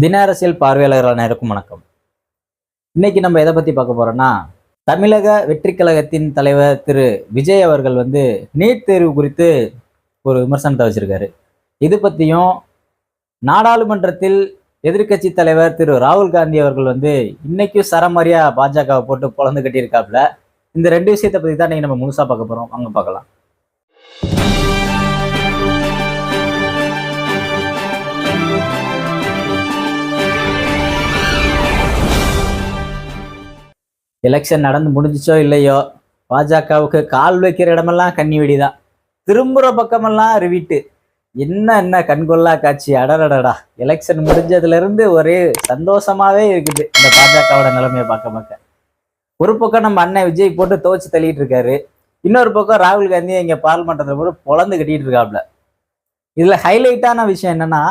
தின அரசியல் பார்வையாளர்களான இருக்கும் வணக்கம். இன்னைக்கு நம்ம எதை பத்தி பார்க்க போறோம்னா தமிழக வெற்றி கழகத்தின் தலைவர் திரு விஜய் அவர்கள் வந்து நீட் தேர்வு குறித்து ஒரு விமர்சனத்தை வச்சிருக்காரு. இது பத்தியும் நாடாளுமன்றத்தில் எதிர்க்கட்சி தலைவர் திரு ராகுல் காந்தி அவர்கள் வந்து இன்னைக்கும் சரமாரியா பாஜகவை போட்டு பொழந்து கட்டியிருக்காப்புல. இந்த ரெண்டு விஷயத்தை பத்தி தான் இன்னைக்கு நம்ம முழுசா பார்க்க போறோம். அங்க பார்க்கலாம். எலெக்ஷன் நடந்து முடிஞ்சிச்சோ இல்லையோ பாஜகவுக்கு கால் வைக்கிற இடமெல்லாம் கண்ணி வெடிதான் திரும்புகிற பக்கமெல்லாம் ரிவிட்டு என்ன என்ன கண்கொள்ளா காட்சி அடடடடா. எலெக்ஷன் முடிஞ்சதுல இருந்து ஒரே சந்தோஷமாவே இருக்குது இந்த பாஜகவோட நிலைமையை பார்க்க பார்க்க. ஒரு பக்கம் நம்ம அண்ணன் விஜய் போட்டு துவச்சி தள்ளிட்டு இருக்காரு. இன்னொரு பக்கம் ராகுல் காந்தி இங்கே பாராளுமன்றத்துல போட்டு பொழந்து கட்டிட்டு இருக்காப்ல. இதுல ஹைலைட்டான விஷயம் என்னன்னா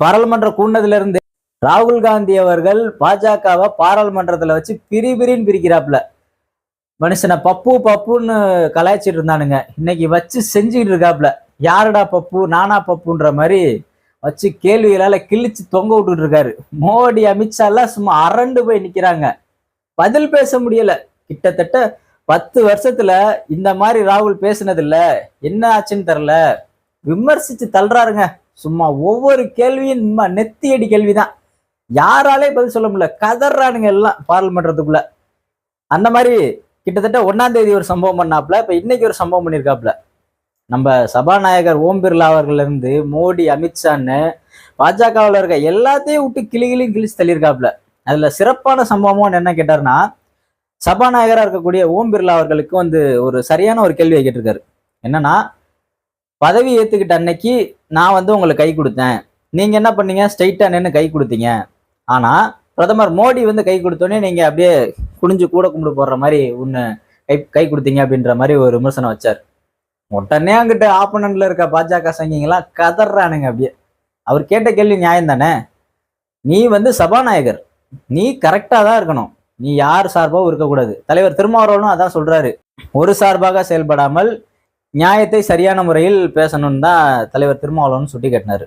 பாராளுமன்ற கூண்டதுல இருந்து ராகுல் காந்தி அவர்கள் பாஜகவை பாராளுமன்றத்தில் வச்சு பிரி பிரின்னு பிரிக்கிறாப்புல. மனுஷனை பப்பு பப்புன்னு கலாய்ச்சிட்டு இருந்தானுங்க. இன்னைக்கு வச்சு செஞ்சுக்கிட்டு இருக்காப்புல. யாருடா பப்பு நானா பப்புன்ற மாதிரி வச்சு கேள்விகளால கிழிச்சு தொங்க விட்டுட்டு இருக்காரு. மோடி அமித்ஷா எல்லாம் சும்மா அரண்டு போய் நிக்கிறாங்க. பதில் பேச முடியல. கிட்டத்தட்ட பத்து வருஷத்துல இந்த மாதிரி ராகுல் பேசுனது இல்ல என்ன ஆச்சுன்னு தெரில விமர்சிச்சு தள்ளுறாருங்க. சும்மா ஒவ்வொரு கேள்வியும் நெத்தியடி கேள்விதான். யாராலே பதில் சொல்ல முடியல. கதறானுங்க எல்லாம் பாராளுமன்றத்துக்குள்ள. அந்த மாதிரி கிட்டத்தட்ட ஒன்னாம் தேதி ஒரு சம்பவம் பண்ணாப்புல. இப்ப இன்னைக்கு ஒரு சம்பவம் பண்ணியிருக்காப்புல நம்ம சபாநாயகர் ஓம் பிர்லா அவர்கள்லேருந்து மோடி அமித்ஷான்னு பாஜகவில் இருக்க எல்லாத்தையும் விட்டு கிளிகிளியும் கிழிச்சு தள்ளியிருக்காப்புல. அதுல சிறப்பான சம்பவம் என்ன கேட்டாருன்னா சபாநாயகராக இருக்கக்கூடிய ஓம் பிர்லா அவர்களுக்கு வந்து ஒரு சரியான ஒரு கேள்வியை கேட்டிருக்காரு. என்னன்னா பதவி ஏற்றுக்கிட்ட அன்னைக்கு நான் வந்து உங்களுக்கு கை கொடுத்தேன். நீங்கள் என்ன பண்ணீங்க? ஸ்ட்ரைட்டாக நின்று கை கொடுத்தீங்க. ஆனால் பிரதமர் மோடி வந்து கை கொடுத்தோன்னே நீங்கள் அப்படியே குனிஞ்சு கூட கும்பிடு போடுற மாதிரி ஒன்று கை கை கொடுத்தீங்க அப்படின்ற மாதிரி ஒரு விமர்சனம் வச்சார். உடனே அங்கிட்ட ஆப்பனண்ட்ல இருக்க பாஜக சங்கிங்கெல்லாம் கதறானுங்க அப்படியே. அவர் கேட்ட கேள்வி நியாயம் தானே? நீ வந்து சபாநாயகர். நீ கரெக்டாக தான் இருக்கணும். நீ யார் சார்பாகவும் இருக்கக்கூடாது. தலைவர் திருமாவளவனும் அதான் சொல்றாரு. ஒரு சார்பாக செயல்படாமல் நியாயத்தை சரியான முறையில் பேசணும்னு தான் தலைவர் திருமாவளவன் சுட்டி காட்டினாரு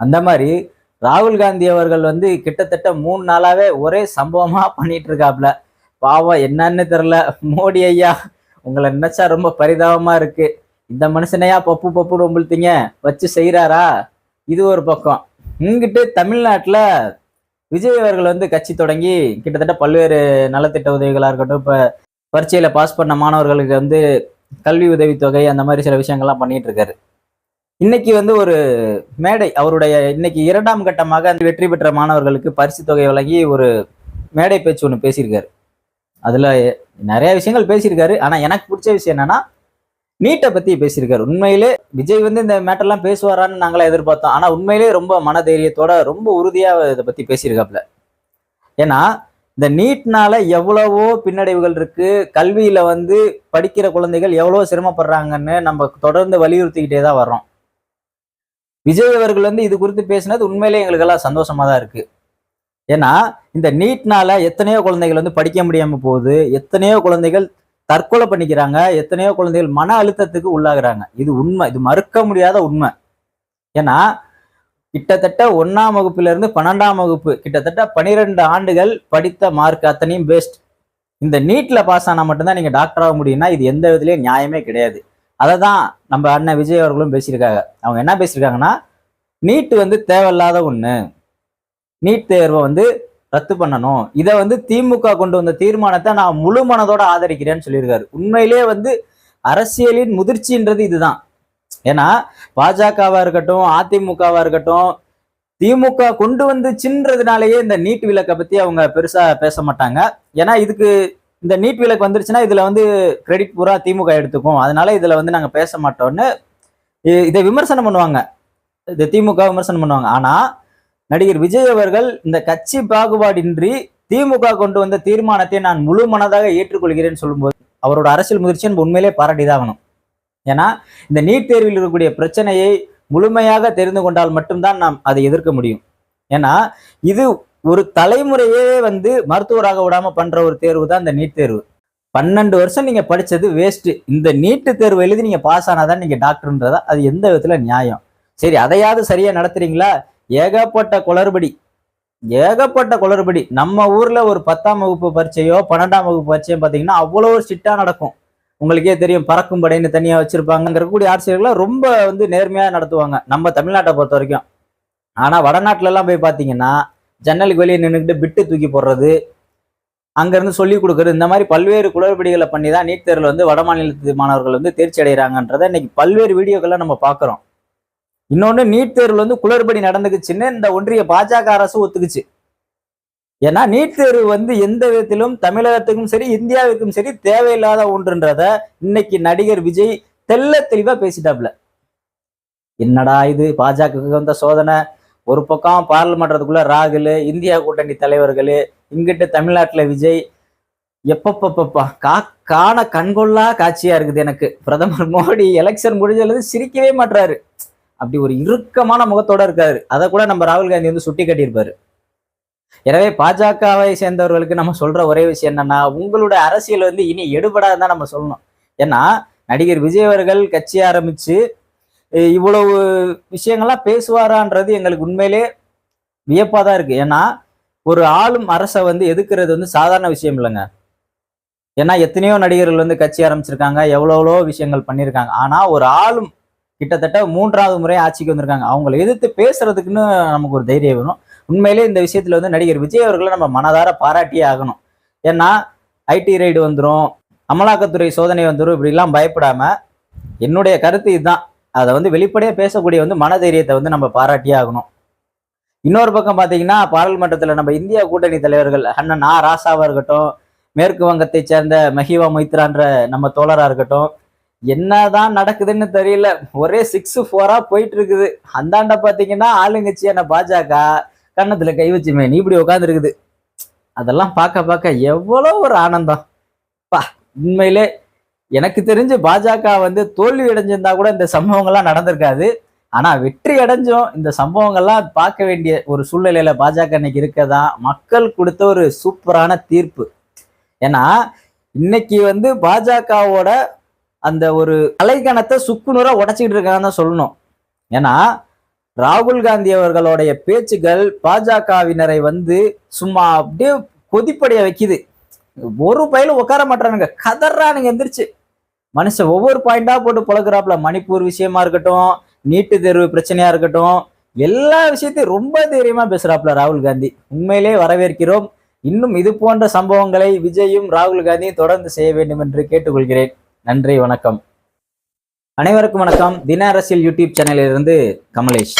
அந்த மாதிரி ராகுல் காந்தி அவர்கள் வந்து கிட்டத்தட்ட மூணு நாளாவே ஒரே சம்பவமா பண்ணிட்டு இருக்காப்ல பாவம் என்னன்னு தெரியல. மோடி ஐயா உங்களை நினைச்சா ரொம்ப பரிதாபமா இருக்கு. இந்த மனுஷனையா பப்பு பப்புன்னு உம்புழ்த்தீங்க. வச்சு செய்கிறாரா இது ஒரு பக்கம். இங்கிட்டு தமிழ்நாட்டில் விஜய் அவர்கள் வந்து கட்சி தொடங்கி கிட்டத்தட்ட பல்வேறு நலத்திட்ட உதவிகளாக இருக்கட்டும் இப்போ பரீட்சையில் பாஸ் பண்ண மாணவர்களுக்கு வந்து கல்வி உதவித்தொகை அந்த மாதிரி சில விஷயங்கள்லாம் பண்ணிகிட்டு இருக்காரு இன்னைக்கு வந்து ஒரு மேடை அவருடைய இன்னைக்கு இரண்டாம் கட்டமாக அந்த வெற்றி பெற்ற மாணவர்களுக்கு பரிசு தொகை வழங்கி ஒரு மேடை பேச்சு ஒன்று பேசியிருக்காரு. அதில் நிறைய விஷயங்கள் பேசியிருக்காரு. ஆனால் எனக்கு பிடிச்ச விஷயம் என்னன்னா நீட்டை பற்றி பேசியிருக்காரு. உண்மையிலே விஜய் வந்து இந்த மேட்டர்லாம் பேசுவாரான்னு நாங்களாம் எதிர்பார்த்தோம். ஆனால் உண்மையிலே ரொம்ப மனதைரியத்தோட ரொம்ப உறுதியாக இதை பற்றி பேசியிருக்காப்ல ஏன்னா இந்த நீட்னால எவ்வளவோ பின்னடைவுகள் இருக்கு. கல்வியில வந்து படிக்கிற குழந்தைகள் எவ்வளவோ சிரமப்படுறாங்கன்னு நம்ம தொடர்ந்து வலியுறுத்திக்கிட்டே தான் வர்றோம். விஜய் அவர்கள் வந்து இது குறித்து பேசினது உண்மையிலே எங்களுக்கெல்லாம் சந்தோஷமா தான் இருக்கு. ஏன்னா இந்த நீட்னால எத்தனையோ குழந்தைகள் வந்து படிக்க முடியாம போகுது எத்தனையோ குழந்தைகள் தற்கொலை பண்ணிக்கிறாங்க எத்தனையோ குழந்தைகள் மன அழுத்தத்துக்கு உள்ளாகிறாங்க. இது உண்மை இது மறுக்க முடியாத உண்மை. ஏன்னா கிட்டத்தட்ட ஒன்னாம் வகுப்புல இருந்து பன்னெண்டாம் வகுப்பு கிட்டத்தட்ட பனிரெண்டு ஆண்டுகள் படித்த மார்க் அத்தனையும் பெஸ்ட் இந்த நீட்ல பாஸ் ஆனா மட்டும்தான் நீங்க டாக்டர் ஆக முடியும்னா இது எந்த விதத்துலயும் நியாயமே கிடையாது. அதை தான் நம்ம அண்ணன் விஜய் அவர்களும் பேசியிருக்காங்க. அவங்க என்ன பேசியிருக்காங்கன்னா நீட்டு வந்து தேவையில்லாத ஒன்று நீட் தேர்வை வந்து ரத்து பண்ணணும். இதை வந்து திமுக கொண்டு வந்த தீர்மானத்தை நான் முழு மனதோட ஆதரிக்கிறேன்னு சொல்லியிருக்காரு. உண்மையிலேயே வந்து அரசியலின் முதிர்ச்சின்றது இதுதான். ஏன்னா பாஜகவா இருக்கட்டும் அதிமுகவா இருக்கட்டும் திமுக கொண்டு வந்து சின்றதுனாலேயே இந்த நீட் விலக்கை பத்தி அவங்க பெருசா பேச மாட்டாங்க. ஏன்னா இதுக்கு இந்த நீட் விலக்கு வந்துருச்சுன்னா இதுல வந்து கிரெடிட் பூரா திமுக எடுத்துக்கும். அதனால இதுல வந்து நாங்க பேச மாட்டோம்னு இதை விமர்சனம் பண்ணுவாங்க. இந்த திமுக விமர்சனம் பண்ணுவாங்க. ஆனா நடிகர் விஜய் அவர்கள் இந்த கட்சி பாகுபாடின்றி திமுக கொண்டு வந்த தீர்மானத்தை நான் முழு மனதாக ஏற்றுக்கொள்கிறேன்னு சொல்லும்போது அவரோட அரசியல் முதிர்ச்சியை நம்ம உண்மையிலே பாராட்டிதாகணும் ஏன்னா இந்த நீட் தேர்வில் இருக்கக்கூடிய பிரச்சனையை முழுமையாக தெரிந்து கொண்டால் மட்டும்தான் நாம் அதை எதிர்க்க முடியும். ஏன்னா இது ஒரு தலைமுறையே வந்து மருத்துவராக விடாம பண்ற ஒரு தேர்வு தான் இந்த நீட் தேர்வு. பன்னெண்டு வருஷம் நீங்க படிச்சது வேஸ்ட் இந்த நீட்டு தேர்வு எழுதி நீங்க பாஸ் ஆனாதான் நீங்க டாக்டர்ன்றதா அது எந்த விதத்துல நியாயம்? சரி அதையாவது சரியா நடத்துறீங்களா? ஏகப்பட்ட குளறுபடி. ஏகப்பட்ட குளறுபடி. நம்ம ஊர்ல ஒரு பத்தாம் வகுப்பு பரீட்சையோ பன்னெண்டாம் வகுப்பு பரீட்சையோ பாத்தீங்கன்னா ஒரு ஸ்ட்ரிக்டா நடக்கும். உங்களுக்கே தெரியும் பறக்கும் படைன்னு தனியா வச்சிருப்பாங்க இருக்கக்கூடிய ஆட்சியர்கள்லாம் ரொம்ப வந்து நேர்மையா நடத்துவாங்க. நம்ம தமிழ்நாட்டை பொறுத்த வரைக்கும் ஆனா வடநாட்டுல எல்லாம் போய் பாத்தீங்கன்னா ஜன்னலுக்கு வெளியே நின்றுக்கிட்டு பிட்டு தூக்கி போடுறது அங்கேருந்து சொல்லி கொடுக்குறது இந்த மாதிரி பல்வேறு குளறுபடிகளை பண்ணி தான் நீட் தேர்வில் வந்து வட மாநிலத்து மாணவர்கள் வந்து தேர்ச்சி அடைகிறாங்கன்றதை இன்னைக்கு பல்வேறு வீடியோக்களை நம்ம பார்க்குறோம். இன்னொன்று நீட் தேர்வில் வந்து குளறுபடி நடந்துக்குச்சுன்னு இந்த ஒன்றிய பாஜக அரசு ஒத்துக்குச்சு. ஏன்னா நீட் தேர்வு வந்து எந்த விதத்திலும் தமிழகத்துக்கும் சரி இந்தியாவுக்கும் சரி தேவையில்லாத ஒன்றுன்றத இன்னைக்கு நடிகர் விஜய் தெள்ள தெளிவாக பேசிட்டாப்ல. என்னடா இது பாஜகவுக்கு வந்த சோதனை? ஒரு பக்கம் பார்லிமெண்ட்டுக்குள்ள ராகுல் இந்தியா கூட்டணி தலைவர்கள் இங்கிட்டு தமிழ்நாட்டில் விஜய் எப்பப்பப்பப்பா கா காண கண்கொள்ளா காட்சியா இருக்குது எனக்கு. பிரதமர் மோடி எலெக்ஷன் முடிஞ்சது சிரிக்கவே மாட்றாரு. அப்படி ஒரு இறுக்கமான முகத்தோட இருக்காரு. அதை கூட நம்ம ராகுல் காந்தி வந்து சுட்டி காட்டியிருப்பாரு. எனவே பாஜகவை சேர்ந்தவர்களுக்கு நம்ம சொல்ற ஒரே விஷயம் என்னன்னா உங்களோட அரசியல் வந்து இனி எடுபடாதுதான் நம்ம சொல்லணும். ஏன்னா நடிகர் விஜய் அவர்கள் கட்சி ஆரம்பிச்சு இவ்வளவு விஷயங்கள்லாம் பேசுவாரான்றது எங்களுக்கு உண்மையிலே வியப்பாக தான் இருக்குது ஏன்னா ஒரு ஆளும் அரசை வந்து எதுக்குறது வந்து சாதாரண விஷயம் இல்லைங்க. ஏன்னா எத்தனையோ நடிகர்கள் வந்து கட்சி ஆரம்பிச்சிருக்காங்க எவ்வளோ விஷயங்கள் பண்ணியிருக்காங்க ஆனால் ஒரு ஆளும் கிட்டத்தட்ட மூன்றாவது முறை ஆட்சிக்கு வந்திருக்காங்க. அவங்களை எதிர்த்து பேசுறதுக்குன்னு நமக்கு ஒரு தைரியம் வேணும். உண்மையிலே இந்த விஷயத்தில் வந்து நடிகர் விஜய் அவர்களை நம்ம மனதார பாராட்டியே ஆகணும். ஏன்னா ஐடி ரைடு வந்துடும் அமலாக்கத்துறை சோதனை வந்துடும் இப்படிலாம் பயப்படாமல் என்னுடைய கருத்து இதுதான். அதை வந்து வெளிப்படையாக பேசக்கூடிய வந்து மனதைரியத்தை வந்து நம்ம பாராட்டியே ஆகணும். இன்னொரு பக்கம் பார்த்தீங்கன்னா பாராளுமன்றத்தில் நம்ம இந்தியா கூட்டணி தலைவர்கள் அண்ணன் ஆ ராசாவாக இருக்கட்டும் மேற்கு வங்கத்தை சேர்ந்த மஹிவா மொய்த்ரான்ற நம்ம தோழராக இருக்கட்டும் என்னதான் நடக்குதுன்னு தெரியல. ஒரே சிக்ஸ் ஃபோரா போயிட்டு இருக்குது அந்தாண்ட பாத்தீங்கன்னா ஆளுங்கட்சியான பாஜக கன்னத்துல கை வச்சு நீ இப்படி உட்காந்துருக்குது அதெல்லாம் பார்க்க பார்க்க எவ்வளோ ஒரு ஆனந்தம். பா உண்மையிலே எனக்கு தெரிஞ்சு பாஜக வந்து தோல்வி அடைஞ்சிருந்தா கூட இந்த சம்பவங்கள்லாம் நடந்திருக்காது. ஆனா வெற்றி அடைஞ்சும் இந்த சம்பவங்கள்லாம் பார்க்க வேண்டிய ஒரு சூழ்நிலையில பாஜக இன்னைக்கு இருக்கதா? மக்கள் கொடுத்த ஒரு சூப்பரான தீர்ப்பு. ஏன்னா இன்னைக்கு வந்து பாஜகவோட அந்த ஒரு கலைக்கணத்தை சுக்குநூறா உடச்சிக்கிட்டு இருக்காங்கன்னு தான் சொல்லணும். ஏன்னா ராகுல் காந்தி அவர்களுடைய பேச்சுகள் பாஜகவினரை வந்து சும்மா அப்படியே கொதிப்படைய வைக்குது. ஒரு பயிலும் உட்கார மாட்டானுங்க கதறானுங்க எந்திரிச்சு. மனுஷன் ஒவ்வொரு பாயிண்டா போட்டு பழகுறாப்புல மணிப்பூர் விஷயமா இருக்கட்டும் நீட்டு தேர்வு பிரச்சனையா இருக்கட்டும் எல்லா விஷயத்தையும் ரொம்ப தைரியமா பேசுறாப்புல ராகுல் காந்தி. உண்மையிலே வரவேற்கிறோம். இன்னும் இது போன்ற சம்பவங்களை விஜயும் ராகுல் காந்தியும் தொடர்ந்து செய்ய வேண்டும் என்று கேட்டுக்கொள்கிறேன். நன்றி வணக்கம். அனைவருக்கும் வணக்கம். தின அரசியல் யூடியூப் சேனலிலிருந்து கமலேஷ்.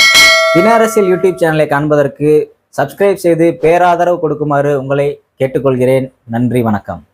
தின அரசியல் யூடியூப் சேனலை காண்பதற்கு சப்ஸ்கிரைப் செய்து பேராதரவு கொடுக்குமாறு உங்களை கேட்டுக்கொள்கிறேன். நன்றி வணக்கம்.